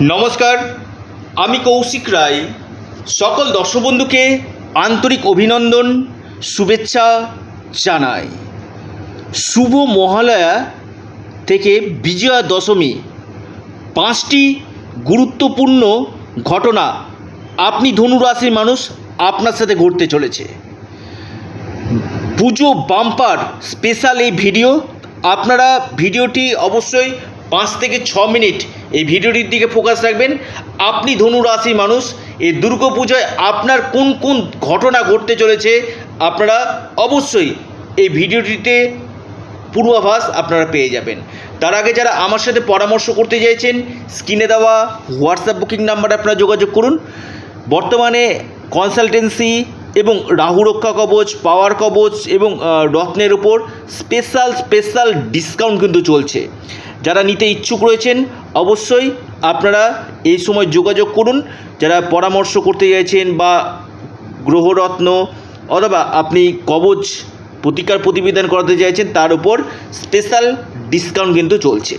নমস্কার, আমি কৌশিক রায়। সকল দর্শক বন্ধুকে আন্তরিক অভিনন্দন, শুভেচ্ছা জানাই। শুভ মহালয়া থেকে বিজয়া দশমী, পাঁচটি গুরুত্বপূর্ণ ঘটনা আপনি ধনুরাশির মানুষ আপনার সাথে ঘটতে চলেছে। পুজো বাম্পার স্পেশাল এই ভিডিও আপনারা ভিডিওটি অবশ্যই পাঁচ থেকে ছ মিনিট এই ভিডিওটির দিকে ফোকাস রাখবেন। আপনি ধনু রাশির মানুষ, এই দুর্গাপূজায় আপনার কোন কোন ঘটনা ঘটতে চলেছে, আপনারা অবশ্যই এই ভিডিওটিতে পূর্বাভাস আপনারা পেয়ে যাবেন। তার আগে যারা আমার সাথে পরামর্শ করতে চাইছেন স্ক্রিনে দেওয়া হোয়াটসঅ্যাপ বুকিং নাম্বারে আপনারা যোগাযোগ করুন। বর্তমানে কনসালটেন্সি এবং রাহু রক্ষা কবচ পাওয়ার কবচ এবং রত্নের উপর স্পেশাল স্পেশাল ডিসকাউন্ট কিন্তু চলছে। যারা নিতে ইচ্ছুক রয়েছেন, অবশ্যই আপনারা এই সময় যোগাযোগ করুন। যারা পরামর্শ করতে চাইছেন বা গ্রহরত্ন অথবা আপনি কবচ প্রতিকার প্রতিবেদন করাতে চাইছেন, তার উপর স্পেশাল ডিসকাউন্ট কিন্তু চলছে।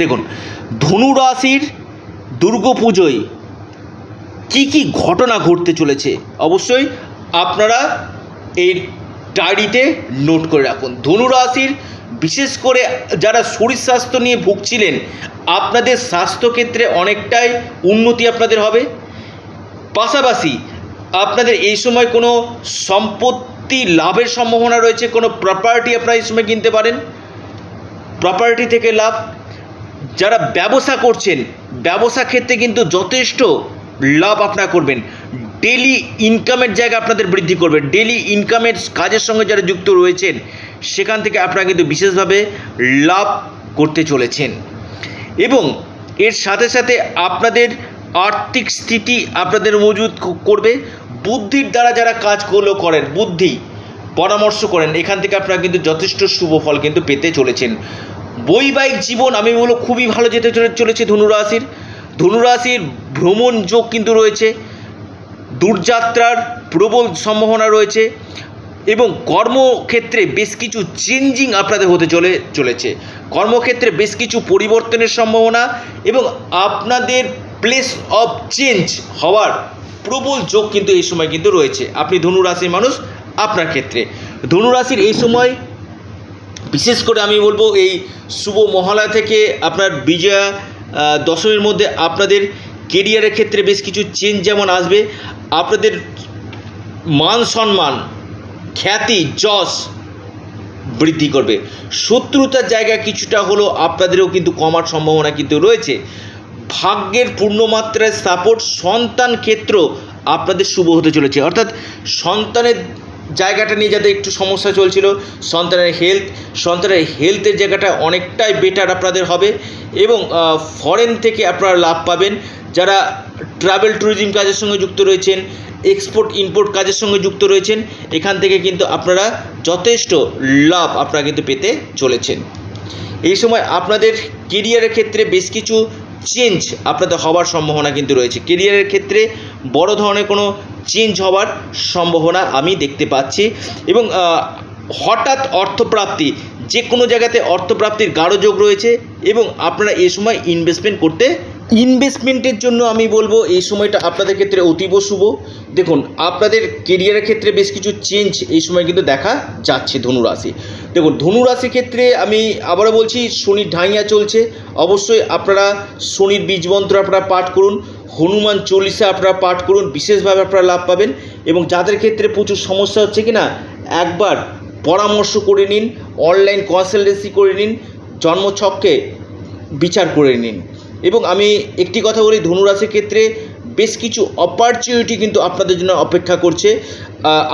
দেখুন, ধনু রাশির দুর্গাপুজোয় কি কি ঘটনা ঘটতে চলেছে, অবশ্যই আপনারা এই ডায়েরিতে নোট করে রাখুন। ধনু রাশির বিশেষ করে যারা শরীর স্বাস্থ্য নিয়ে ভুগছিলেন, আপনাদের স্বাস্থ্যক্ষেত্রে অনেকটাই উন্নতি আপনাদের হবে। পাশাপাশি আপনাদের এই সময় কোনো সম্পত্তি লাভের সম্ভাবনা রয়েছে, কোনো প্রপার্টি আপনারা এই সময় কিনতে পারেন। প্রপার্টি থেকে লাভ। যারা ব্যবসা করছেন, ব্যবসা ক্ষেত্রে কিন্তু যথেষ্ট লাভ আপনারা করবেন। ডেলি ইনকামের জায়গা আপনাদের বৃদ্ধি করবে। ডেলি ইনকামের কাজের সঙ্গে যারা যুক্ত রয়েছেন সেখান থেকে আপনারা কিন্তু বিশেষভাবে লাভ করতে চলেছেন। এবং এর সাথে সাথে আপনাদের আর্থিক স্থিতি আপনাদের মজুত করবে। বুদ্ধির দ্বারা যারা কাজগুলো করেন, বুদ্ধি, পরামর্শ করেন, এখান থেকে আপনারা কিন্তু যথেষ্ট শুভ ফল কিন্তু পেতে চলেছেন। বৈবাহিক জীবন আমি বলব খুবই ভালো যেতে চলে- চলেছে ধনুরাশির। ধনুরাশির ভ্রমণ যোগ কিন্তু রয়েছে। দূরযাত্রার প্রবল সম্ভাবনা রয়েছে। এবং কর্মক্ষেত্রে বেশ কিছু চেঞ্জিং আপনাদের হতে চলে, চলেছে। কর্মক্ষেত্রে বেশ কিছু পরিবর্তনের সম্ভাবনা এবং আপনাদের প্লেস অফ চেঞ্জ হওয়ার প্রবল যোগ কিন্তু এই সময় কিন্তু রয়েছে। আপনি ধনুরাশির মানুষ, আপনার ক্ষেত্রে। ধনুরাশির এই সময় বিশেষ করে আমি বলব এই শুভ মহালয়া থেকে আপনার বিজয়া দশমীর মধ্যে আপনাদের কেরিয়ারের ক্ষেত্রে বেশ কিছু চেঞ্জ যেমন আসবে, আপনাদের মান সম্মান খ্যাতি, যশ বৃদ্ধি করবে। শত্রুতার জায়গা কিছুটা হলেও আপনাদেরও কিন্তু কমার সম্ভাবনা কিন্তু রয়েছে। ভাগ্যের পূর্ণমাত্রায় সাপোর্ট সন্তান ক্ষেত্র আপনাদের শুভ হতে চলেছে। অর্থাৎ সন্তানের জায়গাটা নিয়ে যাতে একটু সমস্যা চলছিল, সন্তানের হেলথ সন্তানের হেলথের জায়গাটা অনেকটাই বেটার আপনাদের হবে এবং ফরেন থেকে আপনারা লাভ পাবেন। যারা ট্রাভেল ট্যুরিজম কাজের সঙ্গে যুক্ত রয়েছেন, এক্সপোর্ট, ইম্পোর্ট কাজের সঙ্গে যুক্ত রয়েছেন, এখান থেকে কিন্তু আপনারা যথেষ্ট লাভ আপনারা কিন্তু পেতে চলেছেন। এই সময় আপনাদের কেরিয়ারের ক্ষেত্রে বেশ কিছু চেঞ্জ আপনাদের হওয়ার সম্ভাবনা কিন্তু রয়েছে। কেরিয়ারের ক্ষেত্রে বড় ধরনের কোনো চেঞ্জ হওয়ার সম্ভাবনা আমি দেখতে পাচ্ছি এবং হঠাৎ অর্থপ্রাপ্তি, যে কোনো জায়গাতে অর্থপ্রাপ্তির গাঢ় যোগ রয়েছে এবং আপনারা এ সময় ইনভেস্টমেন্ট করতে ইনভেস্টমেন্টের জন্য আমি বলব এই সময়টা আপনাদের ক্ষেত্রে অতীব শুভ। দেখুন, আপনাদের কেরিয়ারের ক্ষেত্রে বেশ কিছু চেঞ্জ এই সময় কিন্তু দেখা যাচ্ছে ধনুরাশি। দেখুন, ধনুরাশির ক্ষেত্রে আমি আবারও বলছি, শনির ঢাইয়া চলছে। অবশ্যই আপনারা শনির বীজমন্ত্র আপনারা পাঠ করুন, হনুমান চল্লিশা আপনারা পাঠ করুন, বিশেষভাবে আপনারা লাভ পাবেন এবং যাদের ক্ষেত্রে প্রচুর সমস্যা হচ্ছে কি না একবার পরামর্শ করে নিন অনলাইন কনসালটেন্সি করে নিন, জন্মছককে বিচার করে নিন। এবং আমি একটি কথা বলি ধনুরাশির ক্ষেত্রে বেশ কিছু অপরচুনিটি কিন্তু আপনাদের জন্য অপেক্ষা করছে।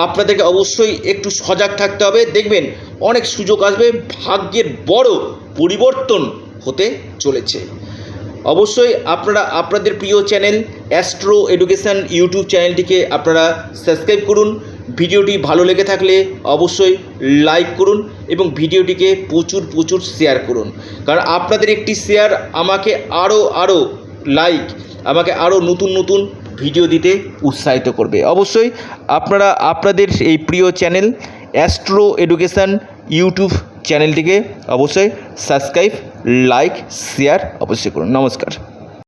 আপনাদেরকে অবশ্যই একটু সজাগ থাকতে হবে। দেখবেন অনেক সুযোগ আসবে, ভাগ্যের বড় পরিবর্তন হতে চলেছে। অবশ্যই আপনারা, আপনাদের প্রিয় চ্যানেল অ্যাস্ট্রো এডুকেশান ইউটিউব চ্যানেলটিকে আপনারা সাবস্ক্রাইব করুন। ভিডিওটি ভালো লেগে থাকলে অবশ্যই লাইক করুন এবং ভিডিওটিকে প্রচুর প্রচুর শেয়ার করুন। কারণ আপনাদের একটি শেয়ার আমাকে আরও আরও লাইক, আমাকে আরও নতুন নতুন ভিডিও দিতে উৎসাহিত করবে। অবশ্যই আপনারা, আপনাদের এই প্রিয় চ্যানেল অ্যাস্ট্রো এডুকেশান ইউটিউব চ্যানেলটিকে অবশ্যই সাবস্ক্রাইব, লাইক, শেয়ার অবশ্যই করুন। নমস্কার।